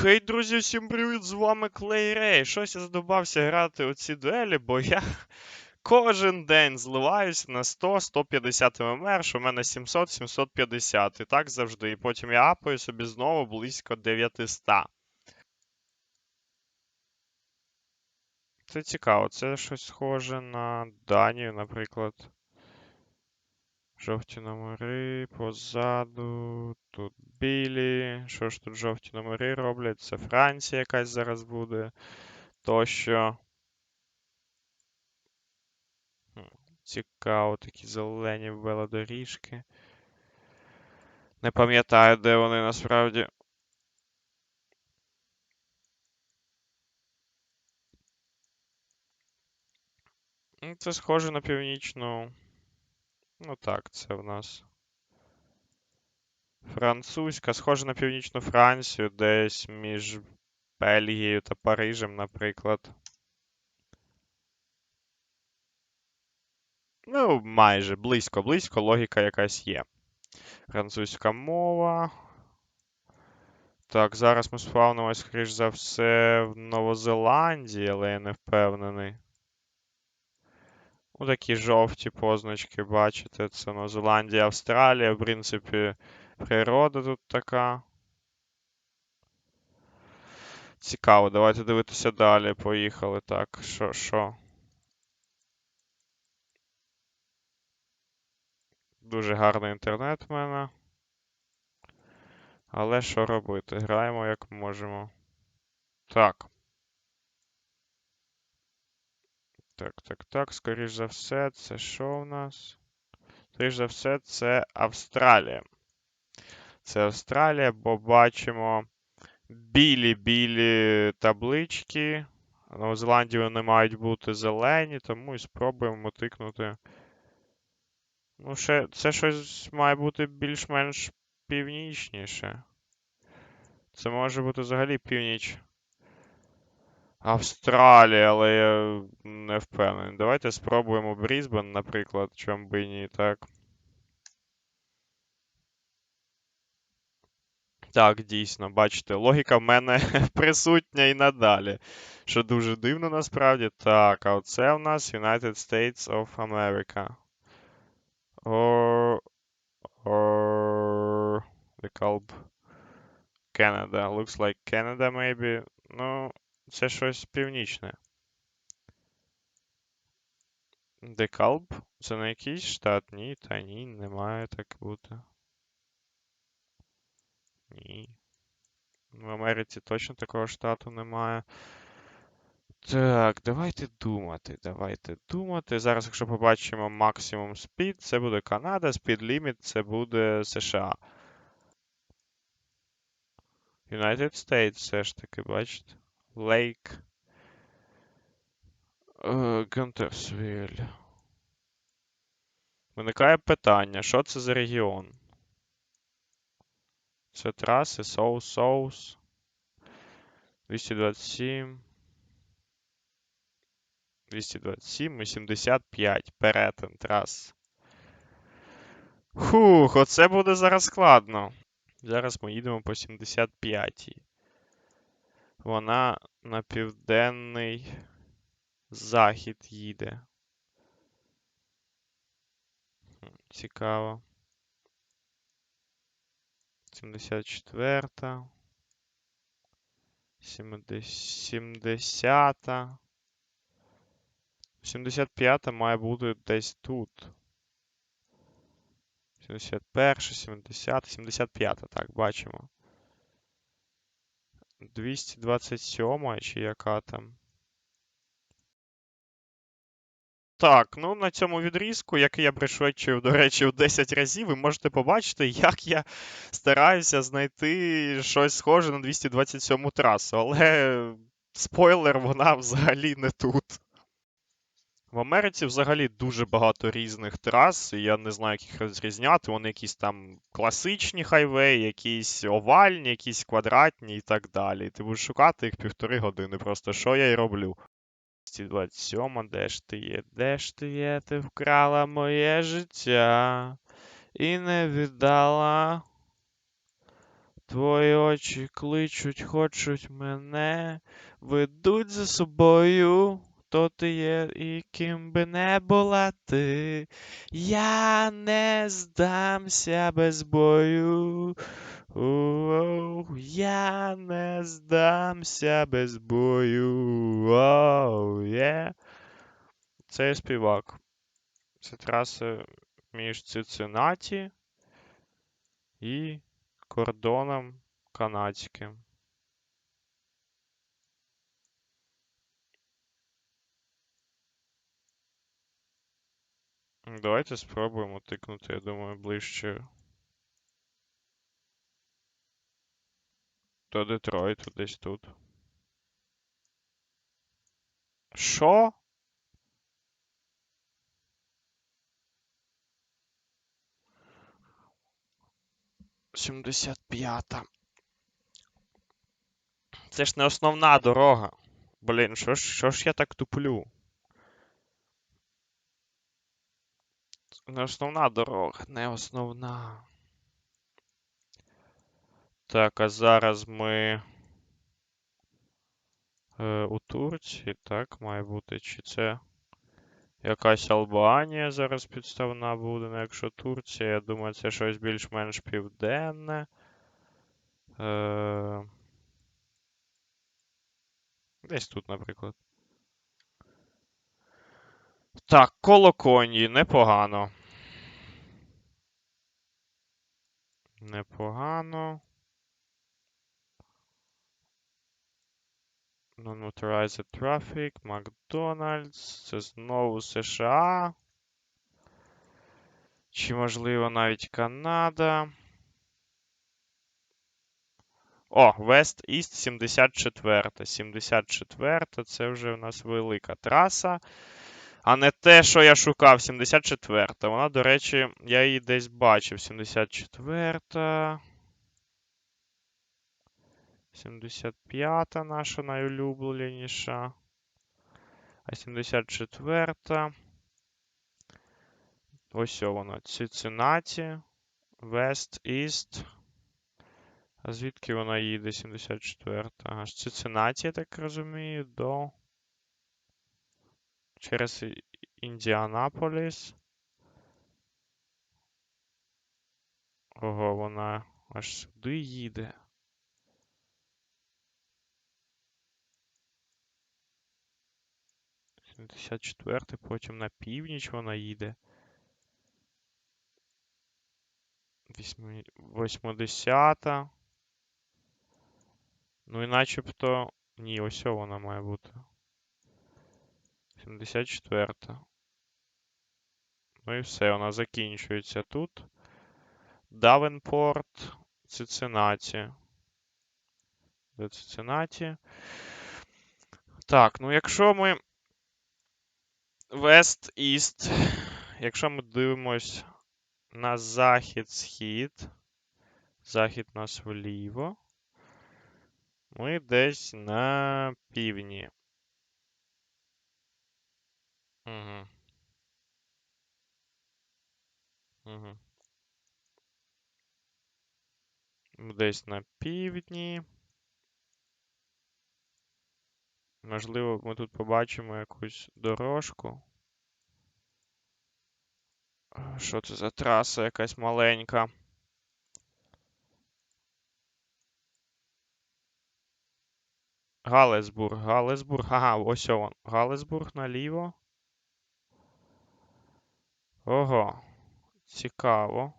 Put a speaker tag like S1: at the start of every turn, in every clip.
S1: Хей, друзі, всім привіт! З вами Клей Рей. Щось я задобався грати у ці дуелі, бо я кожен день зливаюсь на 100-150 ММР, що в мене 700-750. І так завжди. І потім я апаю собі знову близько 900. Це цікаво, це щось схоже на Данію, наприклад. Жовті номери позаду. Тут білі. Що ж тут жовті номери роблять? Це Франція якась зараз буде. Тощо. Цікаво, такі зелені велодоріжки. Не пам'ятаю, де вони насправді. Це схоже на північну. Ну так, це в нас. Французька, схоже на північну Францію, десь між Бельгією та Парижем, наприклад. Ну, майже близько, близько, логіка якась є. Французька мова. Так, зараз ми спавнимось, скоріш за все, в Новозеландії, але я не впевнений. Ну, такі жовті позначки, бачите, це Новозеландія, Австралія, в принципі, природа тут така. Цікаво, давайте дивитися далі. Поїхали. Так, що, що? Дуже гарний інтернет в мене. Але що робити? Граємо як можемо. Так. Так, так, так. Скоріш за все, це що в нас? Скоріш за все, це Австралія. Це Австралія, бо бачимо білі-білі таблички. На Новозеландії вони мають бути зелені, тому і спробуємо тикнути. Ну, ще це щось має бути більш-менш північніше. Це може бути взагалі північ Австралії, але я не впевнений. Давайте спробуємо Брізбен, наприклад, чому би ні, так. Так, дійсно, бачите, логіка в мене присутня і надалі. Що дуже дивно насправді. Так, а оце у нас United States of America. Or, or the Canada. Looks like Canada, maybe. Ну, це щось північне. Декалб? Це не якийсь штат? Ні, та ні, не має так бути. Ні. В Америці точно такого штату немає. Так, давайте думати, давайте думати. Зараз, якщо побачимо максимум speed, це буде Канада, speed limit це буде США. United States все ж таки, бачите? Лейк. Гонтерсвіль. Виникає питання, що це за регіон? Це траси, соус, соус. 227. 227 і 75. Перетин трас. Фух, оце буде зараз складно. Зараз ми їдемо по 75. Вона на південний захід їде. Цікаво. 74. 70. 75 має бути десь тут. 71, 70, 75, так, бачимо. 227 чи яка там? Так, ну на цьому відрізку, який я пришвидшив, до речі, в 10 разів, ви можете побачити, як я стараюся знайти щось схоже на 227 трасу, але спойлер, вона взагалі не тут. В Америці взагалі дуже багато різних трас, і я не знаю, як їх розрізняти. Вони якісь там класичні хайвеї, якісь овальні, якісь квадратні і так далі. Ти будеш шукати їх півтори години, просто що я й роблю. 227, де ж ти є? Де ж ти є? Ти вкрала моє життя і не віддала Твої очі кличуть, хочуть мене, ведуть за собою. Хто ти є і ким би не була ти, я не здамся без бою. Оу, я не здамся без бою. Оу, є. Це співак. Це траса між Цициннаті і кордоном канадським. Давайте спробуємо тикнути, я думаю, ближче до Детройту десь тут. Що? Сімдесят п'ята. Це ж не основна дорога. Блін, що ж, що ж я так туплю? Не основна дорога, не основна. Так, а зараз ми е, у Турції, так, має бути. Чи це якась Албанія зараз підставна буде? Ну, якщо Турція, я думаю, це щось більш-менш південне. Е, Десь тут, наприклад. Так, коло коні, непогано. Непогано. Non-motorized traffic, Макдональдс. Це знову США. Чи, можливо, навіть Канада. О, West East 74. 74 це вже у нас велика траса. А не те, що я шукав, 74. Вона, до речі, я її десь бачив. 74. 75 наша найулюбленіша. А 74. Ось вона. Цициннаті. West East. А звідки вона їде 74? Ага, з я так розумію, до. Через Індіанаполіс. Ого, вона аж сюди їде. Сімдесят четвертий, потім на північ вона їде. Вісьмі... Восьмидесята. Ну і начебто. Ні, ось вона має бути. 74. Ну і все, вона закінчується тут. Давенпорт, Цициннаті. До Цициннаті. Так, ну якщо ми. West East. Якщо ми дивимось на захід-схід. Захід нас вліво. Ми десь на півдні. Угу. Угу. Десь на півдні. Можливо, ми тут побачимо якусь дорожку. Що це за траса якась маленька? Галесбург, Галесбург. Ага, ось он. Галесбург наліво. Ого. Цікаво.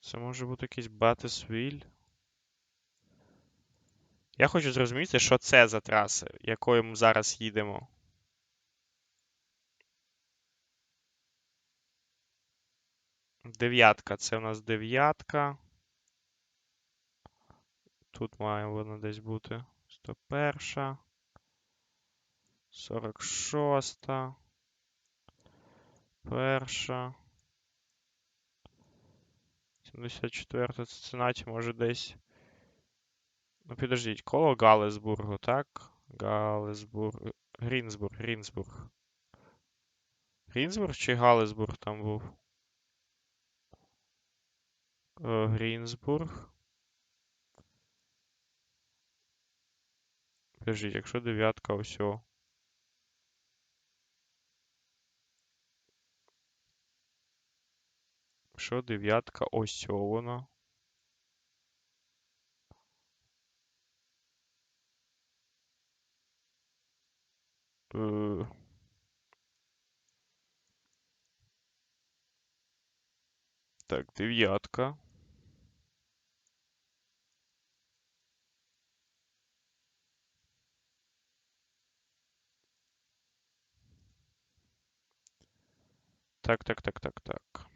S1: Це може бути якийсь Батисвіль. Я хочу зрозуміти, що це за траса, якою ми зараз їдемо. Дев'ятка, це у нас дев'ятка. Тут має вона десь бути 101. 46. Перша. 74 Цициннаті може десь. Ну, підождіть, коло Галесбургу, так? Галесбург. Грінсбург, Грінсбург. Грінсбург чи Галесбург там був? Е, Грінсбург. Подождіть, якщо дев'ятка ось. О. Що дев'ятка ось вона. Е, Так, дев'ятка. Так, так, так, так, так.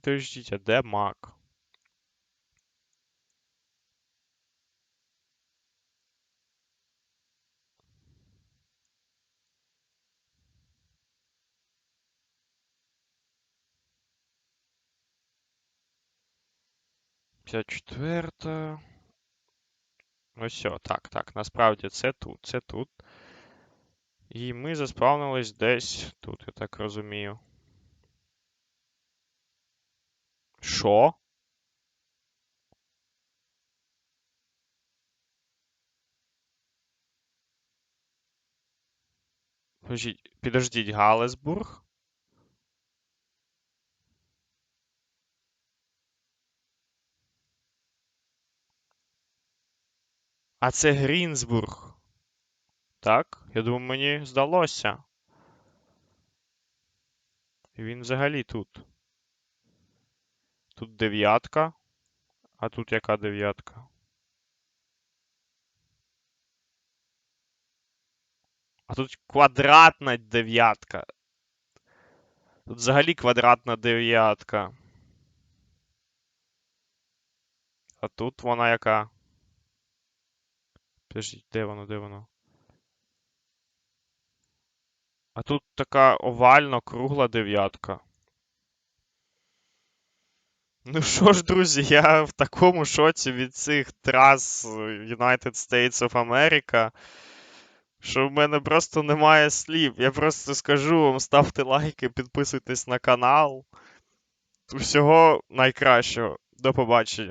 S1: Підождіть, а де мак? П'ятдесят четверта. Ось так, так. Насправді це тут, це тут. І ми заспавнились десь тут, я так розумію. Що? Підождіть, Галесбург? А це Грінсбург. Так? Я думаю, мені здалося. Він взагалі тут. Тут дев'ятка. А тут яка дев'ятка? А тут квадратна дев'ятка. Тут взагалі квадратна дев'ятка. А тут вона яка? Подождіть, де воно, де воно? А тут така овально кругла дев'ятка. Ну що ж, друзі, я в такому шоці від цих трас United States of America, що в мене просто немає слів. Я просто скажу вам, ставте лайки, підписуйтесь на канал. Всього найкращого. До побачення.